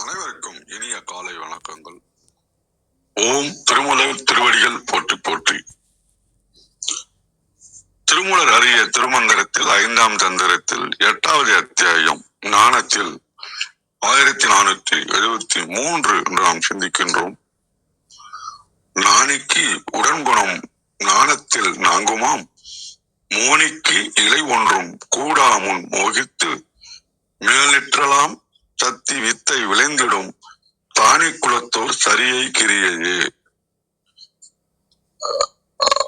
அனைவருக்கும் இனிய காலை வணக்கங்கள். ஓம் திருமலர் திருவடிகள் போற்றி போற்றி. திருமலர் அரிய திருமந்திரத்தில் ஐந்தாம் தந்திரத்தில் எட்டாவது அத்தியாயம் ஞானத்தில் ஆயிரத்தி நானூற்றி எழுபத்தி மூன்று என்று நாம் சிந்திக்கின்றோம். நாணிக்கு உடன்குணம் ஞானத்தில் நாங்குமாம். மோனிக்கு இலை ஒன்றும் கூடாமுன் மோகித்து மேலிற்றலாம். சத்தி வித்தை விளைந்திடும் தானி குலத்தோர் சரியை கிரியையே.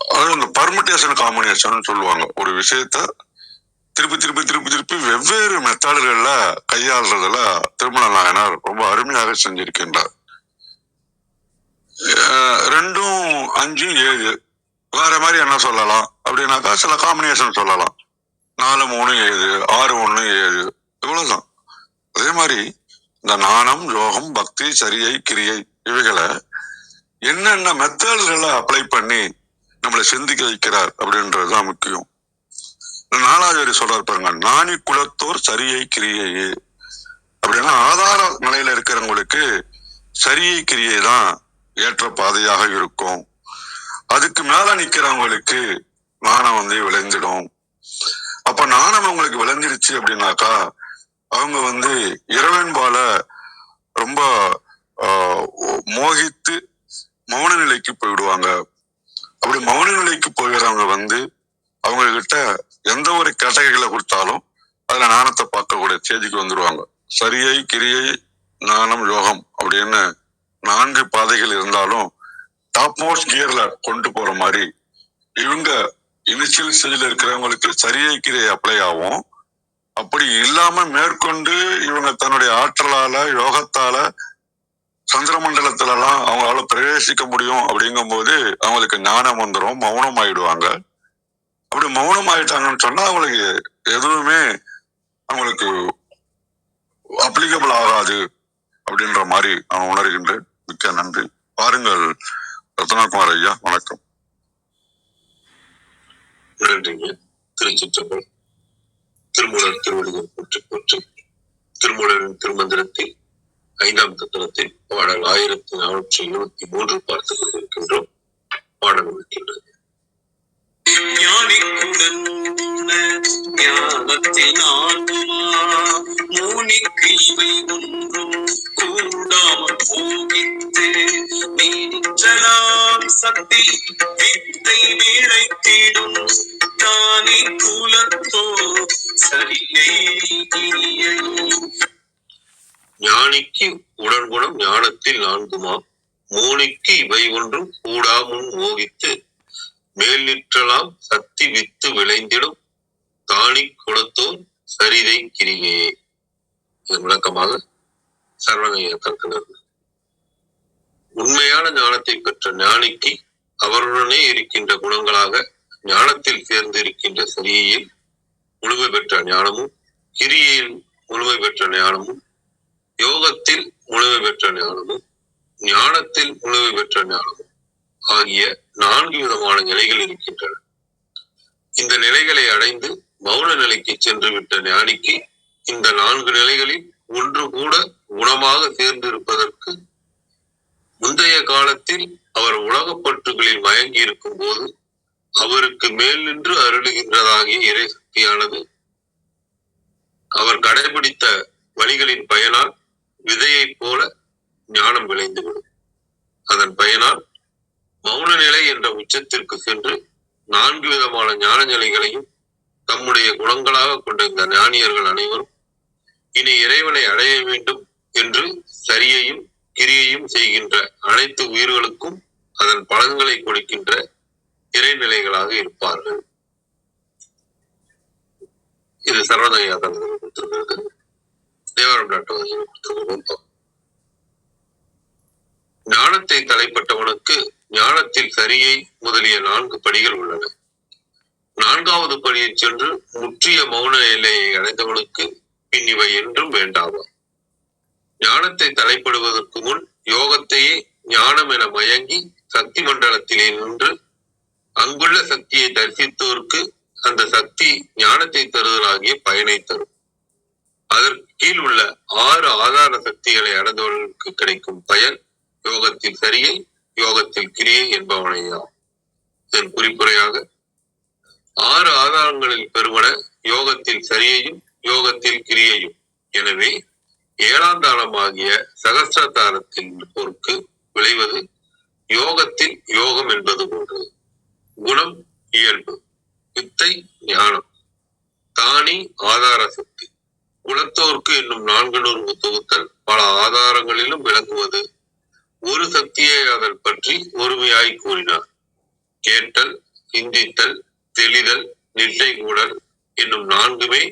அதாவது இந்த பர்மிட்டேஷன் காம்பினேஷன் சொல்லுவாங்க. ஒரு விஷயத்த திருப்பி திருப்பி திருப்பி திருப்பி வெவ்வேறு மெத்தாடுகள்ல கையாளுறதுல திருமண நாயனார் ரொம்ப அருமையாக செஞ்சிருக்கின்றார். ரெண்டும் அஞ்சும் ஏழு. வேற மாதிரி என்ன சொல்லலாம்? அப்படின்னாக்கா சில காம்பினேஷன் சொல்லலாம். நாலு மூணு ஏழு ஆறு ஒன்று ஏழு. இவ்வளவுதான். அதே மாதிரி இந்த நாணம் யோகம் பக்தி சரியை கிரியை இவைகளை என்னென்ன மெத்தட்களை அப்ளை பண்ணி நம்மளை சிந்திக்க வைக்கிறார் அப்படின்றதுதான் முக்கியம். நாலாவது சொல்றாரு பாருங்க நாணி குலத்தோர் சரியை கிரியையே. அப்படின்னா ஆதார நிலையில இருக்கிறவங்களுக்கு சரியை கிரியை தான் ஏற்ற பாதையாக இருக்கும். அதுக்கு மேல நிக்கிறவங்களுக்கு நாணம் வந்து விளைஞ்சிடும். அப்ப நாணம் அவங்களுக்கு விளைஞ்சிருச்சு அப்படின்னாக்கா அவங்க வந்து இறைவன்பால ரொம்ப மோகித்து மௌன நிலைக்கு போயிடுவாங்க. அப்படி மௌன நிலைக்கு போயிடுறவங்க வந்து அவங்க கிட்ட எந்த ஒரு கேட்டகைகளை கொடுத்தாலும் அதுல நாணத்தை பார்க்கக்கூடிய தேதிக்கு வந்துருவாங்க. சரியை கிரியை நாணம் யோகம் அப்படின்னு நான்கு பாதைகள் இருந்தாலும் டாப் மோஸ்ட் கியர்ல கொண்டு போற மாதிரி இவங்க இனிஷியல் ஸ்டேஜ்ல இருக்கிறவங்களுக்கு சரியை கிரியை அப்ளை ஆகும். அப்படி இல்லாம மேற்கொண்டு இவங்க தன்னுடைய ஆற்றலால யோகத்தால சந்திர அவங்களால பிரவேசிக்க முடியும் அப்படிங்கும்போது அவங்களுக்கு ஞானம் வந்துடும் மௌனம் ஆயிடுவாங்க. அப்படி மௌனம் ஆயிட்டாங்கன்னு சொன்னா அவங்களுக்கு எதுவுமே அவங்களுக்கு அப்ளிகபிள் ஆகாது அப்படின்ற மாதிரி நான் உணர்கின்றேன். மிக்க நன்றி. பாருங்கள் ரத்னகுமார் ஐயா வணக்கம். நன்றிங்க திருச்சிற்றம்பலம். திருமூலர் திருவடிகள் போற்று போற்று திருமூலரின் திருமந்திரத்தில் ஐந்தாம் தத்திரத்தில் பாடல் ஆயிரத்தி நானூற்றி எழுபத்தி மூன்று பார்த்துக் கொண்டிருக்கின்றோம். பாடல் இருக்கின்றது ஞானிக்குடன் இவை ஒன்றும் கூடாமல் போகித்து நீச்சலாம் சக்தி வித்தை விளைத்திடும் ஞானத்தில் நான்குமா இவை ஒன்றும் கூடாமுன் மோகித்து மேல் நிற்றலாம் சக்தி வித்து விளைந்திடும் தானி குலத்தோர் சரிதை கிரியே. இதன் விளக்கமாக சரவணைய கற்கிறது உண்மையான ஞானத்தை பெற்ற ஞானிக்கு அவருடனே இருக்கின்ற குணங்களாக ஞானத்தில் சேர்ந்து இருக்கின்ற சரியில் முழுமை பெற்ற ஞானமும் கிரியில் முழுமை பெற்ற ஞானமும் யோகத்தில் முழுமை பெற்ற ஞானமும் ஞானத்தில் முழுமை பெற்ற ஞானம் ஆகிய நான்கு விதமான நிலைகள் இருக்கின்றன. இந்த நிலைகளை அடைந்து மௌன நிலைக்கு சென்று விட்ட ஞானிக்கு இந்த நான்கு நிலைகளில் ஒன்று கூட குணமாக தேர்ந்திருப்பதற்கு முந்தைய காலத்தில் அவர் உலகப்பற்றுகளில் மயங்கி இருக்கும் போது அவருக்கு மேல் நின்று அருளுகின்றதாகிய இறைசக்தியானது. அவர் கடைபிடித்த வழிகளின் பயனால் விதையைப் போல ஞானம் விளைந்துவிடும் அதன் பயனால் மௌன நிலை என்ற உச்சத்திற்கு சென்று நான்கு விதமான ஞான நிலைகளையும் தம்முடைய குணங்களாக கொண்ட இந்த ஞானியர்கள் அனைவரும் இனி இறைவனை அடைய வேண்டும் என்று சரியையும் கிரியையும் செய்கின்ற அனைத்து உயிர்களுக்கும் அதன் பலன்களை கொடுக்கின்ற இறைநிலைகளாக இருப்பார்கள். இது சர்வதயா தந்தர் கொடுத்திருக்கிறது. தேவரம் டாக்டர் கொடுத்திருக்கிறது ஞானத்தை தலைப்பட்டவனுக்கு ஞானத்தில் சரியை முதலிய நான்கு படிகள் உள்ளன. நான்காவது படியை சென்று முற்றிய மௌன எல்லையை அடைந்தவனுக்கு பின் இவை என்றும் வேண்டாமா ஞானத்தை தலைப்படுவதற்கு முன் யோகத்தையே ஞானம் என மயங்கி சக்தி மண்டலத்திலே நின்று அங்குள்ள சக்தியை தரிசித்தோருக்கு அந்த சக்தி ஞானத்தை தருதலாகிய பயனை தரும். அதற்கு கீழ் உள்ள ஆறு ஆதார சக்திகளை அடைந்தவர்களுக்கு கிடைக்கும் பயன் யோகத்தில் சரியை யோகத்தில் கிரியை என்பவனையா இதன் குறிப்புரையாக ஆறு ஆதாரங்களில் பெறுவன யோகத்தில் சரியையும் யோகத்தில் கிரியையும். எனவே ஏழாம் தாளமாகிய சகசிரதாரத்தின் பொருக்கு விளைவது யோகத்தில் யோகம் என்பது போன்று. குணம் இயல்பு வித்தை ஞானம் தானி ஆதார சக்தி. குலத்தோர்க்கு என்னும் நான்கு நூறு தொகுத்தல் பல ஆதாரங்களிலும் விளங்குவது ஒரு சக்தியை அதன் பற்றி ஒருமையாய் கூறினார். கேட்டல் சிந்தித்தல் தெளிதல் நிர்ணய கூடல் என்னும் நான்குமே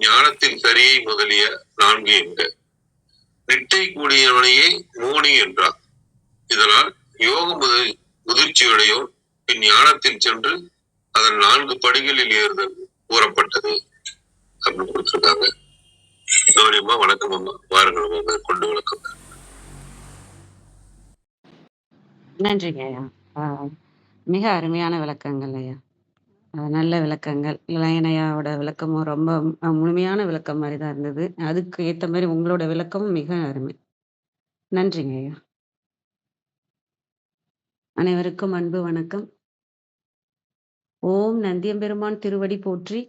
ஞானத்தில் சரியை முதலிய நான்கு என்க. நிட்டை கூடியவனையே மோனி என்றார். இதனால் யோக முதிர் முதிர்ச்சியுடையோர் பின் ஞானத்தில் சென்று அதன் நான்கு படிகளில் ஏறுதல் கூறப்பட்டது அப்படின்னு கொடுத்திருக்காங்க. கௌரியம்மா வணக்கம் அம்மா. வாருங்கள் கொண்டு மேற்கொண்டு விளக்கம் நன்றிங்க ஐயா ஆஹ் மிக அருமையான விளக்கங்கள் ஐயா. ஆஹ் நல்ல விளக்கங்கள். இளையனையாவோட விளக்கமும் ரொம்ப ஆஹ் முழுமையான விளக்கம் மாதிரி தான் இருந்தது. அதுக்கு ஏத்த மாதிரி உங்களோட விளக்கமும் மிக அருமை. நன்றிங்க ஐயா. அனைவருக்கும் அன்பு வணக்கம். ஓம் நந்தியம்பெருமான் திருவடி போற்றி.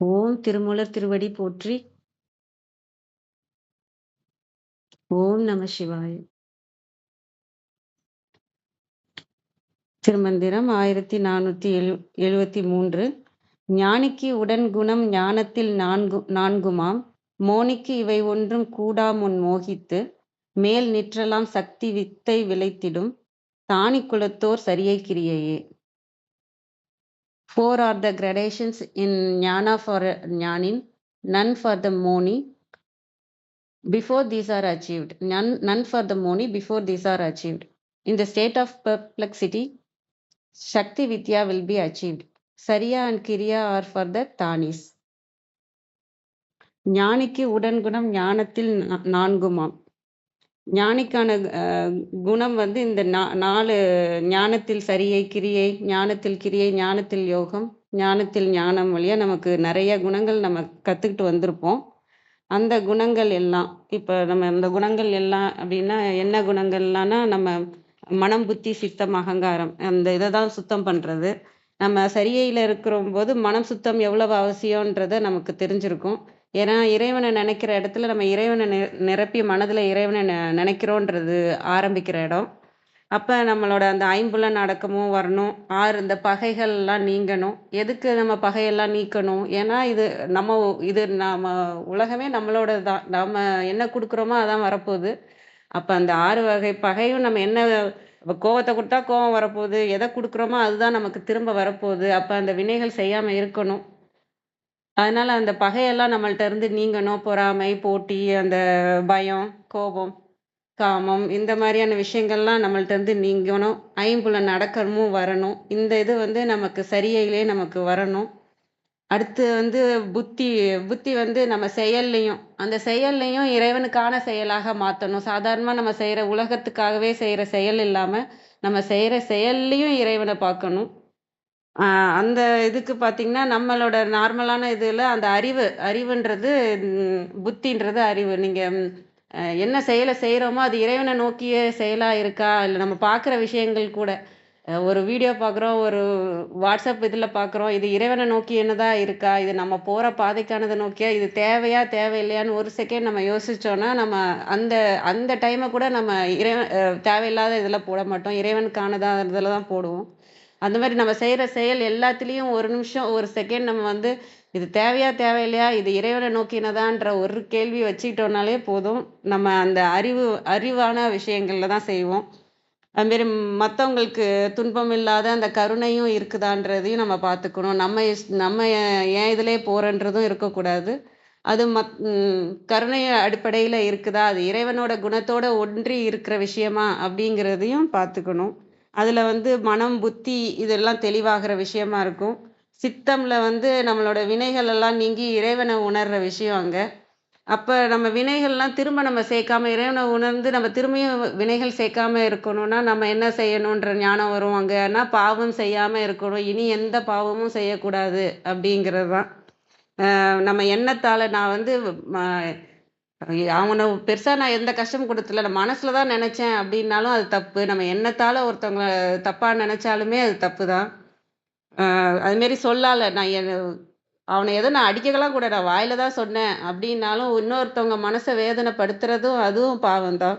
ஓம் திருமூலர் திருவடி போற்றி. ஓம் நம சிவாய. திருமந்திரம் ஆயிரத்தி நானூற்றி எழு எழுவத்தி மூன்று ஞானிக்கு உடன் குணம் ஞானத்தில் நான்கு நான்குமாம் மோனிக்கு இவை ஒன்றும் கூடா முன் மோகித்து மேல் நிற்றலாம் சக்தி வித்தை விளைத்திடும் தானி குலத்தோர் சரியை கிரியையே four are the gradations in jnana for jnanin none for the money before these are achieved none none for the money before these are achieved இந்த state of perplexity Shakti Vidya will be achieved. Sariya and Kiriya are for the Tanis. ஞானிக்கு உடன்குணம் ஞானத்தில் நான்குமாம் ஞானிக்கான குணம் வந்து இந்த நா- நாலு ஞானத்தில் சரியை கிரியை ஞானத்தில் கிரியை ஞானத்தில் யோகம் ஞானத்தில் ஞானம் வழியா நமக்கு நிறைய குணங்கள் நம்ம கத்துக்கிட்டு வந்திருப்போம் அந்த குணங்கள் எல்லாம் இப்போ நம்ம அந்த குணங்கள் எல்லாம் அப்படின்னா என்ன குணங்கள்லாம்னா நம்ம மனம் புத்தி சித்தம் அகங்காரம் அந்த இதை தான் சுத்தம் பண்ணுறது நம்ம சரியில இருக்கிற போது மனம் சுத்தம் எவ்வளவு அவசியம்ன்றத நமக்கு தெரிஞ்சிருக்கும். ஏன்னா இறைவனை நினைக்கிற இடத்துல நம்ம இறைவனை நி- நிரப்பி மனதில் இறைவனை நெ- நினைக்கிறோன்றது ஆரம்பிக்கிற இடம். அப்போ நம்மளோட அந்த ஐம்புலன் அடக்கமும் வரணும். ஆறு இந்த பகைகள்லாம் நீங்கணும். எதுக்கு நம்ம பகையெல்லாம் நீக்கணும்? ஏன்னா இது நம்ம இது நாம் உலகமே நம்மளோட தான். நம்ம என்ன கொடுக்குறோமோ அதான் வரப்போகுது. அப்போ அந்த ஆறு வகை பகையும் நம்ம என்ன இப்போ கோவத்தை கொடுத்தா கோவம் வரப்போகுது எதை கொடுக்குறோமோ அதுதான் நமக்கு திரும்ப வரப்போகுது. அப்போ அந்த வினைகள் செய்யாமல் இருக்கணும். அதனால் அந்த பகையெல்லாம் நம்மள்ட்ட இருந்து நீங்கணும் பொறாமை போட்டி அந்த பயம் கோபம் காமம் இந்த மாதிரியான விஷயங்கள்லாம் நம்மள்ட்ட இருந்து நீங்கணும். ஐம்புல நடக்கணும் வரணும். இந்த இது வந்து நமக்கு சரியிலே நமக்கு வரணும். அடுத்து வந்து புத்தி புத்தி வந்து நம்ம செயல்லையும் அந்த செயல்லையும் இறைவனுக்கான செயலாக மாற்றணும் சாதாரணமாக நம்ம செய்கிற உலகத்துக்காகவே செய்கிற செயல் இல்லாமல் நம்ம செய்கிற செயல்லையும் இறைவனை பார்க்கணும். அந்த இதுக்கு பார்த்தீங்கன்னா நம்மளோட நார்மலான இதில் அந்த அறிவு அறிவுன்றது புத்தின்றது அறிவு. நீங்கள் என்ன செயலை செய்கிறோமோ அது இறைவனை நோக்கிய செயலாக இருக்கா? இல்லை நம்ம பார்க்குற விஷயங்கள் கூட ஒரு வீடியோ பார்க்குறோம் ஒரு வாட்ஸ்அப் இதில் பார்க்குறோம் இது இறைவனை நோக்கி என்னதா இருக்கா இது நம்ம போகிற பாதைக்கானதை நோக்கியா இது தேவையா தேவையில்லையான்னு ஒரு செகண்ட் நம்ம யோசித்தோன்னா நம்ம அந்த அந்த டைமை கூட நம்ம இறைவன் தேவையில்லாத இதில் போட மாட்டோம் இறைவனுக்கானதாக இதில் தான் போடுவோம். அந்த மாதிரி நம்ம செய்கிற செயல் எல்லாத்துலேயும் ஒரு நிமிஷம் ஒரு செகண்ட் நம்ம வந்து இது தேவையா தேவையில்லையா இது இறைவனை நோக்கினதான்ற ஒரு கேள்வி வச்சுக்கிட்டோம்னாலே போதும். நம்ம அந்த அறிவு அறிவான விஷயங்களில் தான் செய்வோம். அதுமாரி மற்றவங்களுக்கு துன்பம் இல்லாத அந்த கருணையும் இருக்குதான்றதையும் நம்ம பார்த்துக்கணும் நம்ம இஸ்- நம்ம ஏன் இதிலே போகிறன்றதும் இருக்கக்கூடாது. அது மத் கருணை அடிப்படையில் இருக்குதா? அது இறைவனோட குணத்தோட ஒன்றி இருக்கிற விஷயமா? அப்படிங்கிறதையும் பார்த்துக்கணும் அதில் வந்து மனம் புத்தி இதெல்லாம் தெளிவாகிற விஷயமா இருக்கும். சித்தமில் வந்து நம்மளோட வினைகள் எல்லாம் நீங்கி இறைவனை உணர்கிற விஷயம் அங்கே. அப்போ நம்ம வினைகள்லாம் திரும்ப நம்ம சேர்க்காம இறைவனை உணர்ந்து நம்ம திரும்பியும் வினைகள் சேர்க்காம இருக்கணும்னா நம்ம என்ன செய்யணுன்ற ஞானம் வரும் அங்கேனா பாவம் செய்யாமல் இருக்கணும். இனி எந்த பாவமும் செய்யக்கூடாது அப்படிங்கிறது தான் நம்ம எண்ணத்தால் நான் வந்து அவனை பெருசாக நான் எந்த கஷ்டமும் கொடுத்துல நான் மனசில் தான் நினச்சேன் அப்படின்னாலும் அது தப்பு. நம்ம எண்ணத்தால் ஒருத்தவங்களை தப்பாக நினச்சாலுமே அது தப்பு தான் அதுமாரி சொல்லால நான் அவனை எதோ நான் அடிக்கலாம் கூட நான் வாயில தான் சொன்னேன். அப்படின்னாலும் இன்னொருத்தவங்க மனசை வேதனைப்படுத்துறதும் அதுவும் பாவம் தான்.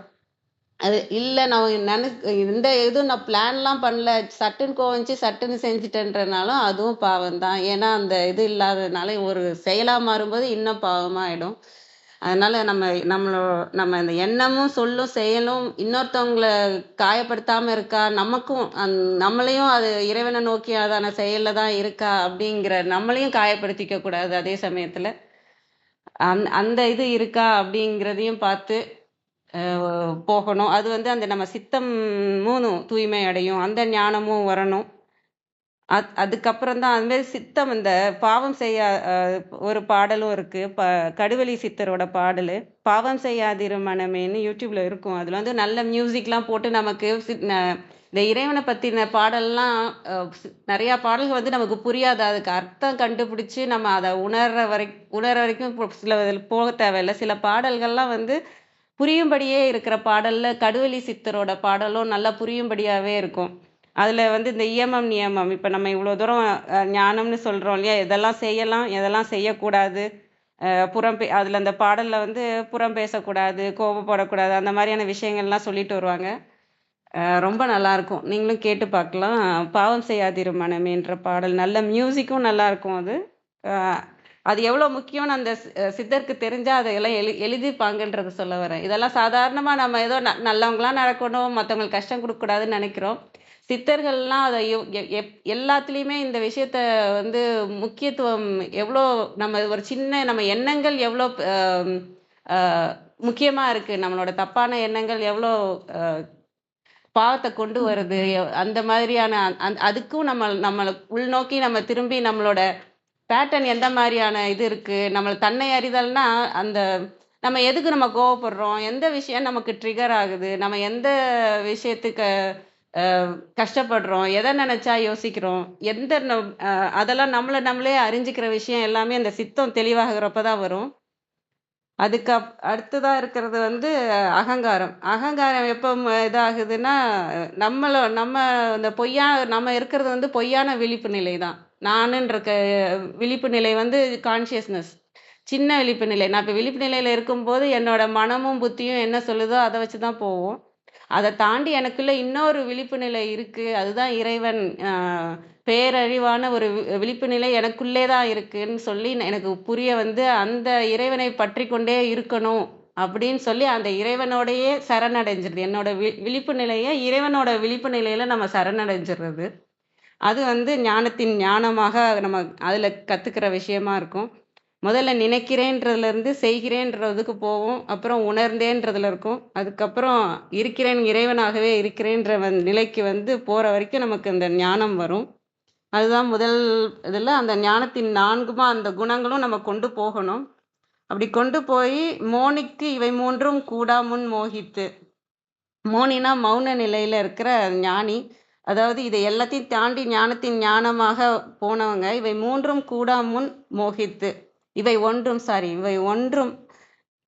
அது இல்லை நான் நினை இந்த இதுவும் நான் பிளான்லாம் பண்ணல. சட்டுன்னு கோவஞ்சி சட்டுன்னு செஞ்சுட்டேன்றனாலும் அதுவும் பாவம் தான். ஏன்னா அந்த இது இல்லாததுனால ஒரு செயலாக மாறும்போது இன்னும் பாவமாயிடும். அதனால் நம்ம நம்மளோ நம்ம இந்த எண்ணமும் சொல்லும் செயலும் இன்னொருத்தவங்கள காயப்படுத்தாமல் இருக்கா? நமக்கும் அந் நம்மளையும் அது இறைவனை நோக்கி அதான செயலில் தான் இருக்கா? அப்படிங்கிற நம்மளையும் காயப்படுத்திக்க கூடாது அதே சமயத்தில். அந் அந்த இது இருக்கா? அப்படிங்கிறதையும் பார்த்து போகணும். அது வந்து அந்த நம்ம சித்தம் மூணும் தூய்மை அடையும். அந்த ஞானமும் வரணும். அத் அதுக்கப்புறம் தான் அதுமாரி சித்தம் இந்த பாவம் செய்யா ஒரு பாடலும் இருக்குது ப கடுவெளி சித்தரோட பாடல். பாவம் செய்யாதிரு மனமேன்னு யூடியூப்ல இருக்கும். அதில் வந்து நல்ல மியூசிக்லாம் போட்டு நமக்கு சி- இந்த இறைவனை பற்றின பாடல்லாம் நிறையா பாடல்கள் வந்து நமக்கு புரியாது. அதுக்கு அர்த்தம் கண்டுபிடிச்சி நம்ம அதை உணர்ற வரை உணர்ற வரைக்கும் சில இதில் போக தேவையில்லை. சில பாடல்கள்லாம் வந்து புரியும்படியே இருக்கிற பாடலில் கடுவெளி சித்தரோட பாடலும் நல்லா புரியும்படியாகவே இருக்கும். அதில் வந்து இந்த இயமம் நியமம். இப்போ நம்ம இவ்வளோ தூரம் ஞானம்னு சொல்கிறோம் இல்லையா? எதெல்லாம் செய்யலாம் எதெல்லாம் செய்யக்கூடாது. புறம் பே அதில் அந்த பாடலில் வந்து புறம் பேசக்கூடாது கோபப்படக்கூடாது அந்த மாதிரியான விஷயங்கள்லாம் சொல்லிட்டு வருவாங்க. ரொம்ப நல்லாயிருக்கும் நீங்களும் கேட்டு பார்க்கலாம். பாவம் செய்யாதிரு மனமேன்ற பாடல். நல்ல மியூசிக்கும் நல்லாயிருக்கும் அது. அது எவ்வளோ முக்கியம்னு அந்த சி- அஹ் சித்தருக்கு தெரிஞ்சா அதையெல்லாம் எழு எழுதிப்பாங்கன்றது சொல்ல வரேன். இதெல்லாம் சாதாரணமாக நம்ம ஏதோ ந நல்லவங்களாம் நடக்கணும் மற்றவங்களுக்கு கஷ்டம் கொடுக்க கூடாதுன்னு நினைக்கிறோம். சித்தர்கள்லாம் அதை எப்- எல்லாத்துலேயுமே இந்த விஷயத்த வந்து முக்கியத்துவம் எவ்வளோ நம்ம ஒரு சின்ன நம்ம எண்ணங்கள் எவ்வளோ முக்கியமாக இருக்குது நம்மளோட தப்பான எண்ணங்கள் எவ்வளோ பாவத்தை கொண்டு வருது. அந்த மாதிரியான அந் அதுக்கும் நம்ம நம்மளை உள்நோக்கி நம்ம திரும்பி நம்மளோட பேட்டர்ன் எந்த மாதிரியான இது இருக்குது நம்மளை தன்னை அறிதல்னா அந்த நம்ம எதுக்கு நம்ம கோவப்படுறோம்? எந்த விஷயம் நமக்கு ட்ரிகர் ஆகுது? நம்ம எந்த விஷயத்துக்கு கஷ்டப்படுறோம். எதை நினச்சா யோசிக்கிறோம். எந்த நம்- அதெல்லாம் நம்மளை நம்மளே அறிஞ்சிக்கிற விஷயம் எல்லாமே அந்த சித்தம் தெளிவாகிறப்ப தான் வரும். அதுக்கு அப் அடுத்ததாக இருக்கிறது வந்து அகங்காரம். அகங்காரம் எப்போ இதாகுதுன்னா அஹ், நம்மள நம்ம இந்த பொய்யா நம்ம இருக்கிறது வந்து பொய்யான விழிப்பு நிலை தான். நானுன்ற க விழிப்பு நிலை வந்து கான்ஷியஸ்னஸ் சின்ன விழிப்பு நிலை. நான் இப்போ விழிப்பு நிலையில் இருக்கும்போது என்னோட மனமும் புத்தியும் என்ன சொல்லுதோ அதை வச்சு தான் போவோம். அதை தாண்டி எனக்குள்ள இன்னொரு விழிப்பு நிலை இருக்கு. அதுதான் இறைவன் பேரழிவான பேரறிவான ஒரு வி- விழிப்பு நிலை எனக்குள்ளே தான் இருக்குன்னு சொல்லி எனக்கு புரிய வந்து அந்த இறைவனை பற்றி கொண்டே இருக்கணும் அப்படின்னு சொல்லி அந்த இறைவனோடையே சரணடைஞ்சிருது. என்னோட வி விழிப்பு நிலையை இறைவனோட விழிப்பு நிலையில நம்ம சரணடைஞ்சிடுறது அது வந்து ஞானத்தின் ஞானமாக நம்ம அதில் கற்றுக்கிற விஷயமா இருக்கும். முதல்ல நினைக்கிறேன்றதுலேருந்து செய்கிறேன்றதுக்கு போவோம் அப்புறம் உணர்ந்தேன்றதுல இருக்கும். அதுக்கப்புறம் இருக்கிறேன் இறைவனாகவே இருக்கிறேன்ற வந் நிலைக்கு வந்து போகிற வரைக்கும் நமக்கு அந்த ஞானம் வரும். அதுதான் முதல் இதில் அந்த ஞானத்தின் நான்குமா அந்த குணங்களும் நம்ம கொண்டு போகணும். அப்படி கொண்டு போய் மோனிக்கு இவை மூன்றும் கூடா முன் மோகித்து. மோனினா மௌன நிலையில் இருக்கிற ஞானி. அதாவது இதை எல்லாத்தையும் தாண்டி ஞானத்தின் ஞானமாக போனவங்க இவை மூன்றும் கூடா முன் மோகித்து. இவை ஒன்றும் சாரி இவை ஒன்றும்.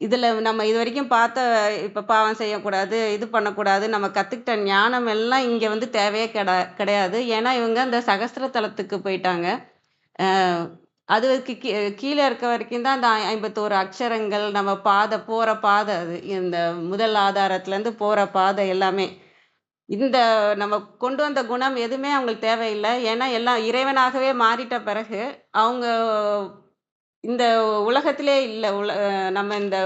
இதில் நம்ம இது வரைக்கும் பார்த்த இப்போ பாவம் செய்யக்கூடாது இது பண்ணக்கூடாது நம்ம கற்றுக்கிட்ட ஞானம் எல்லாம் இங்கே வந்து தேவையே கிடா கிடையாது. ஏன்னா இவங்க அந்த சகஸ்திர தலத்துக்கு போயிட்டாங்க அதுக்கு கீ கீழே இருக்க வரைக்கும் தான் அந்த ஐ- ஐம்பத்தோரு அக்ஷரங்கள் நம்ம பாதை போகிற பாதை அது இந்த முதல் ஆதாரத்துலேருந்து போகிற பாதை எல்லாமே. இந்த நம்ம கொண்டு வந்த குணம் எதுவுமே அவங்களுக்கு தேவையில்லை. ஏன்னா எல்லாம் இறைவனாகவே மாறிட்ட பிறகு அவங்க இந்த உலகத்திலே இல்லை. உல நம்ம இந்த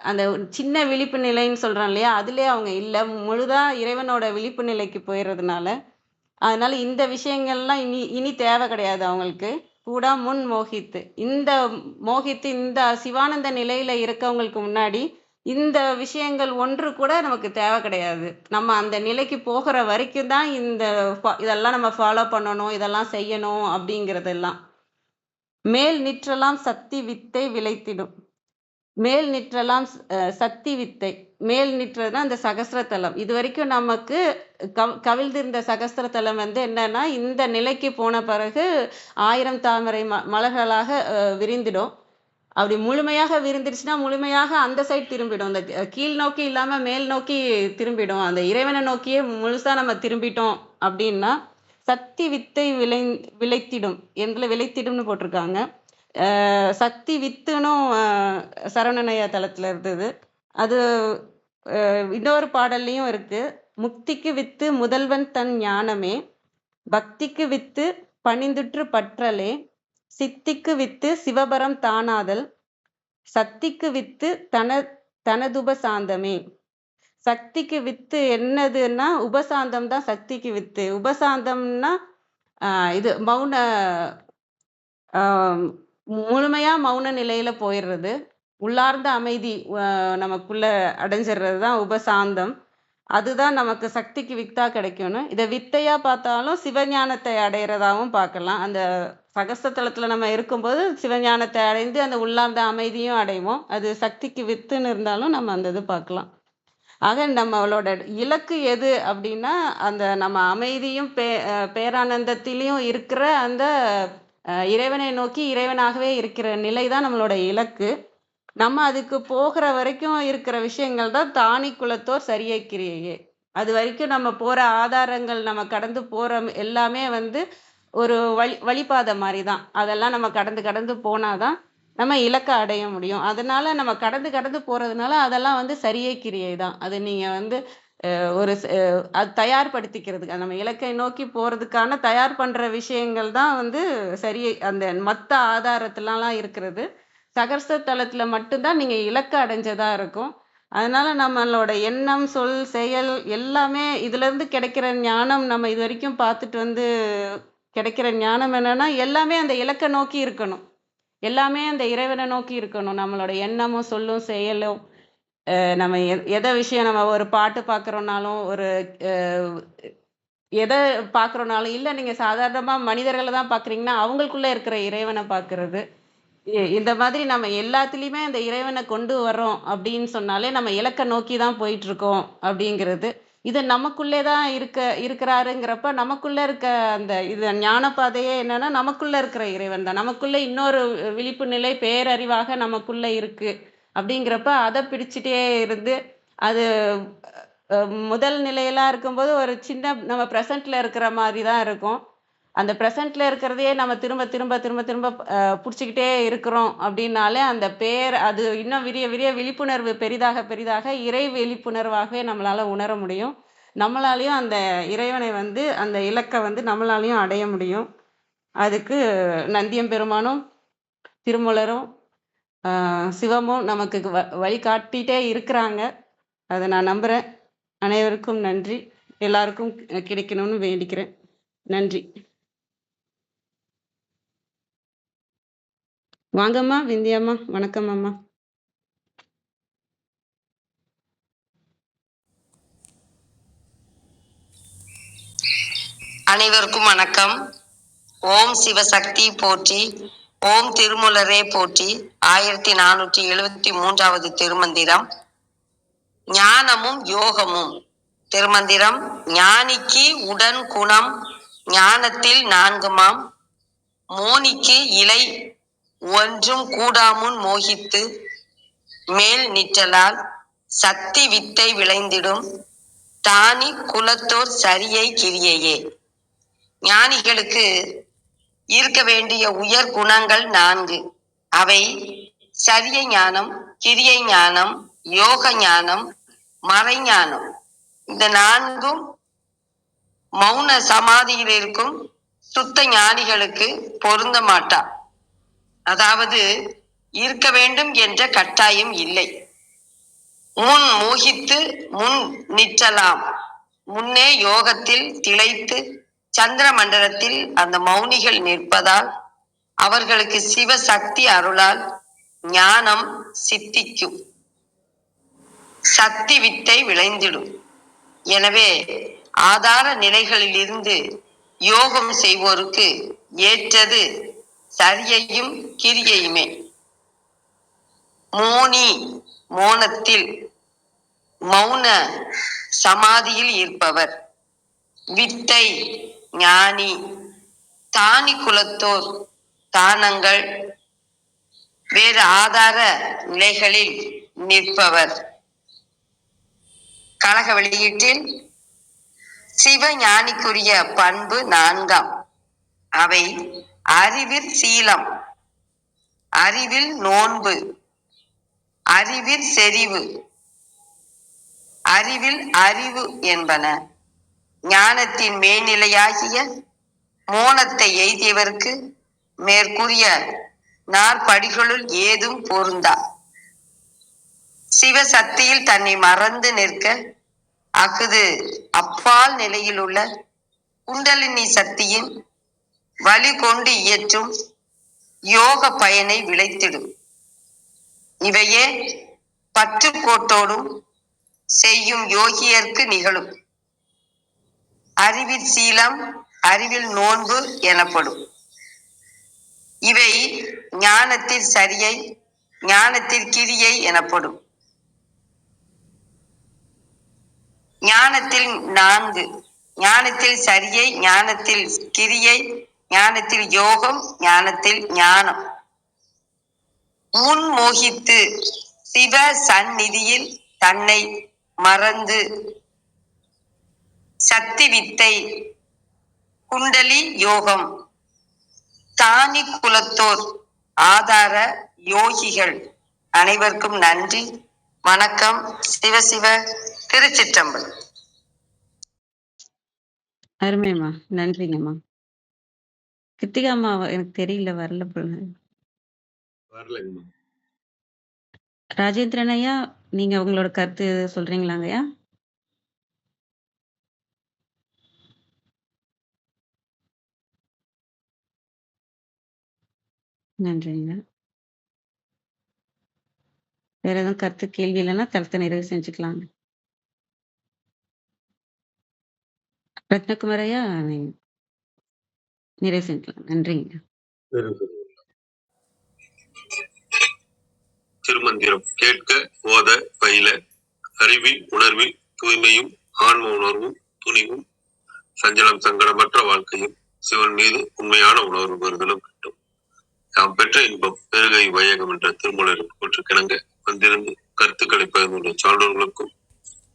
அந்த சின்ன விழிப்பு நிலைன்னு சொல்கிறோம் இல்லையா? அதுலேயே அவங்க இல்லை. முழுதாக இறைவனோட விழிப்பு நிலைக்கு போயிடுறதுனால அதனால் இந்த விஷயங்கள்லாம் இனி இனி தேவை கிடையாது அவங்களுக்கு. கூட முன் மோகித்து. இந்த மோகித்து இந்த சிவானந்த நிலையில் இருக்கவங்களுக்கு முன்னாடி இந்த விஷயங்கள் ஒன்று கூட நமக்கு தேவை கிடையாது. நம்ம அந்த நிலைக்கு போகிற வரைக்கும் தான் இந்த இதெல்லாம் நம்ம ஃபாலோ பண்ணணும் இதெல்லாம் செய்யணும் அப்படிங்கிறதெல்லாம். மேல் நிற்றலாம் சக்தி வித்தை விளைத்திடும். மேல் நிற்றலாம் சக்தி வித்தை. மேல் நிற்றதுனா அந்த சகஸ்ரதலம் இது வரைக்கும் நமக்கு கவ் கவிழ்ந்திருந்த சகஸ்ரதலம் வந்து என்னன்னா இந்த நிலைக்கு போன பிறகு ஆயிரம் தாமரை ம மலர்களாக விரிந்திடும். அப்படி முழுமையாக விரிந்துருச்சுன்னா முழுமையாக அந்த சைட் திரும்பிடும். இந்த கீழ் நோக்கி இல்லாமல் மேல் நோக்கி திரும்பிடும். அந்த இறைவனை நோக்கியே முழுசாக நம்ம திரும்பிட்டோம் அப்படின்னா சக்தி வித்தை விளை விளைத்திடும். எங்களை விளைத்திடும்னு போட்டிருக்காங்க. சக்தி வித்துனும் அஹ் சரவணனையா இருந்தது. அது இன்னொரு பாடல்லையும் இருக்கு. முக்திக்கு வித்து முதல்வன் தன் ஞானமே பக்திக்கு வித்து பணிந்துற்று பற்றலே சித்திக்கு வித்து சிவபரம் தானாதல் சக்திக்கு வித்து தன தனதுப சாந்தமே. சக்திக்கு வித்து என்னதுன்னா உபசாந்தம் தான் சக்திக்கு வித்து. உபசாந்தம்னா இது மௌன முழுமையா மௌன நிலையில போயிடுறது உள்ளார்ந்த அமைதி நமக்குள்ள அடைஞ்சிடுறது தான் உபசாந்தம். அதுதான் நமக்கு சக்திக்கு வித்தா கிடைக்கணும் இதை வித்தையா பார்த்தாலும் சிவஞானத்தை அடையிறதாவும் பார்க்கலாம். அந்த சகஸ்தலத்துல நம்ம இருக்கும்போது சிவஞானத்தை அடைந்து அந்த உள்ளார்ந்த அமைதியும் அடைவோம். அது சக்திக்கு வித்துன்னு இருந்தாலும் நம்ம அந்த இது பார்க்கலாம். ஆக நம்மளோட இலக்கு எது அப்படின்னா அந்த நம்ம அமைதியும் பே பேரானந்தத்திலையும் இருக்கிற அந்த இறைவனை நோக்கி இறைவனாகவே இருக்கிற நிலை தான் நம்மளோட இலக்கு. நம்ம அதுக்கு போகிற வரைக்கும் இருக்கிற விஷயங்கள் தான் தானி குலத்தோர் சரியை கிரியையே. அது வரைக்கும் நம்ம போகிற ஆதாரங்கள் நம்ம கடந்து போகிற எல்லாமே வந்து ஒரு வழி வழிபாதை மாதிரி தான் அதெல்லாம் நம்ம கடந்து கடந்து போனாதான் நம்ம இலக்கை அடைய முடியும். அதனால நம்ம கடந்து கடந்து போறதுனால அதெல்லாம் வந்து சரியை கிரியை தான் அது நீங்க வந்து ஒரு அது தயார்படுத்திக்கிறதுக்கு நம்ம இலக்கை நோக்கி போறதுக்கான தயார் பண்ற விஷயங்கள் தான் வந்து சரியை அந்த மத்த ஆதாரத்துலலாம் இருக்கிறது. சகர்ச தளத்துல மட்டும்தான் நீங்க இலக்கு அடைஞ்சதா இருக்கும். அதனால நம்மளோட எண்ணம் சொல் செயல் எல்லாமே இதுல இருந்து கிடைக்கிற ஞானம் நம்ம இது வரைக்கும் பார்த்துட்டு வந்து கிடைக்கிற ஞானம் என்னன்னா எல்லாமே அந்த இலக்கை நோக்கி இருக்கணும். எல்லாமே அந்த இறைவனை நோக்கி இருக்கணும். நம்மளோட எண்ணமும் சொல்லும் செயலும் நம்ம எ- எதை விஷயம் நம்ம ஒரு பாட்டு பார்க்குறோன்னாலும் ஒரு எதை பார்க்குறோனாலும் இல்லை நீங்கள் சாதாரணமாக மனிதர்களை தான் பார்க்குறீங்கன்னா அவங்களுக்குள்ளே இருக்கிற இறைவனை பார்க்குறது இந்த மாதிரி நம்ம எல்லாத்துலேயுமே அந்த இறைவனை கொண்டு வரோம் அப்படின்னு சொன்னாலே நம்ம இலக்கை நோக்கி தான் போயிட்டுருக்கோம் அப்படிங்கிறது. இது நமக்குள்ளே தான் இருக்க இருக்கிறாருங்கிறப்ப நமக்குள்ளே இருக்க அந்த இது ஞானப்பாதையே என்னென்னா நமக்குள்ளே இருக்கிற இறைவன் தான். நமக்குள்ளே இன்னொரு விழிப்பு நிலை பேரறிவாக நமக்குள்ளே இருக்குது அப்படிங்கிறப்ப அதை பிடிச்சிட்டே இருந்து அது முதல் நிலையெல்லாம் இருக்கும்போது ஒரு சின்ன நம்ம ப்ரெசண்ட்டில் இருக்கிற மாதிரி தான் இருக்கும். அந்த ப்ரெசண்ட்ல இருக்கிறதையே நம்ம திரும்ப திரும்ப திரும்ப திரும்ப பிடிச்சிக்கிட்டே இருக்கிறோம் அப்படின்னாலே அந்த பேர் அது இன்னும் விரிய விரிய விழிப்புணர்வு பெரிதாக பெரிதாக இறை விழிப்புணர்வாகவே நம்மளால் உணர முடியும். நம்மளாலையும் அந்த இறைவனை வந்து அந்த இலக்கை வந்து நம்மளாலையும் அடைய முடியும். அதுக்கு நந்தியம் பெருமானும் திருமலரும் சிவமும் நமக்கு வ- வழிகாட்டிகிட்டே இருக்கிறாங்க. அதை நான் நம்புகிறேன் அனைவருக்கும் நன்றி. எல்லாருக்கும் கிடைக்கணும்னு வேண்டிக்கிறேன். நன்றி. வாங்கம்மா விந்தியாம்மா வணக்கம் அம்மா அனைவருக்கும் வணக்கம். ஓம் சிவசக்தி போற்றி ஓம் திருமுலரே போற்றி ஆயிரத்தி நானூற்றி எழுவத்தி மூன்றாவது திருமந்திரம். ஞானமும் யோகமும். திருமந்திரம் ஞானிக்கு உடன் குணம் ஞானத்தில் நான்குமாம் மோனிக்கு இலை ஒன்றும் கூடாமுன் மோகித்து மேல் நிற்றலால் சக்தி வித்தை விளைந்திடும் தானி குலத்தோர் சரியை கிரியையே. ஞானிகளுக்கு இருக்க வேண்டிய உயர் குணங்கள் நான்கு. அவை சரிய ஞானம் கிரியை ஞானம் யோக ஞானம் மறைஞானம் இந்த நான்கும் மௌன சமாதியில் இருக்கும் சுத்த ஞானிகளுக்கு பொருந்த மாட்டா. அதாவது இருக்க வேண்டும் என்ற கட்டாயம் இல்லை. முன் மோகித்து முன் நிற்றலாம். முன்னே யோகத்தில் திளைத்து சந்திர மண்டலத்தில் அந்த மௌனிகள் நிற்பதால் அவர்களுக்கு சிவசக்தி அருளால் ஞானம் சித்திக்கும். சக்தி வித்தை விளைந்திடும். எனவே ஆதார நிலைகளில் இருந்து யோகம் செய்வோருக்கு ஏற்றது சரியையும் கிரியையுமே. மோனி மோனத்தில் மௌன சமாதியில் இருப்பவர். வித்தை ஞானி தானி குலத்தோர் தானங்கள் வேறு ஆதார நிலைகளில் நிற்பவர். கழக வெளியீட்டில் சிவஞானிக்குரிய பண்பு நான்காம். அவை அறிவில் சீலம். அறிவில் நோன்பு. அறிவில் செறிவு. அறிவில் அறிவு என்பன. ஞானத்தின் மேல்நிலையாகிய மோனத்தை எய்தியவருக்கு மேற்கூறிய நாற்படிகளுள் ஏதும் பொருந்தா. சிவசக்தியில் தன்னை மறந்து நிற்க அஃது அப்பால் நிலையில் உள்ள குண்டலினி சக்தியின் வழி கொண்டு இயற்றும் யோக பயனை விளைத்திடும் இவையே பற்றுக்கோட்டோடும் செய்யும் யோகியர்க்கு நிகழும். அறிவில் சீலம் அறிவில் நோன்பு எனப்படும். இவை ஞானத்தில் சரியை ஞானத்தில் கிரியை எனப்படும். ஞானத்தில் நான்கு ஞானத்தில் சரியை ஞானத்தில் கிரியை ஞானத்தில் யோகம் ஞானத்தில் ஞானம். முன் மோகித்து சிவ சந்நிதியில் தன்னை மறந்து சக்தி வித்தை குண்டலி யோகம். தானி குலத்தோர் ஆதார யோகிகள். அனைவருக்கும் நன்றி. வணக்கம். சிவ சிவ திருச்சிற்றம்பலம். அருமையம்மா நன்றிங்கம்மா. கிருத்திகா அம்மா எனக்கு தெரியல வரல வரலைங்கம்மா. ராஜேந்திரன் ஐயா நீங்க உங்களோட கருத்து சொல்றீங்களாங்க ஐயா நன்றிங்க. வேற எதுவும் கருத்து கேள்வி இல்லைன்னா கருத்தை நிறைவு செஞ்சுக்கலாங்க. ரத்னகுமார் ஐயா நீங்க நிறைவு செஞ்சலாம் நன்றிங்க. திருமந்திரம் கேட்க ஓத பயில அறிவில் உணர்வில் தூய்மையும் ஆன்ம உணர்வும் துணிவும் சஞ்சலம் சங்கடமற்ற வாழ்க்கையும் சிவன் மீது உண்மையான உணர்வு பெறுதலும் கிட்டும். நாம் பெற்ற இன்பம் பெருகை வையகம் என்ற திருமலரின் கூற்றுக்கிணங்க வந்திருந்து கருத்துக்களை பகிர்ந்துள்ள சான்றோர்களுக்கும்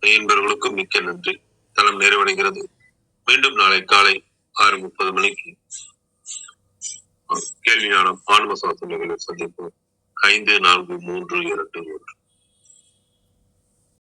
மெய்யன்பர்களுக்கும் மிக்க நன்றி. தளம் நிறைவடைகிறது. மீண்டும் நாளை காலை ஆறு முப்பது மணிக்கு. கேள்வி ஞானம் ஆன்ம சாசனங்களை சந்திப்போம். ஐந்து நான்கு மூன்று இரண்டு ஒன்று.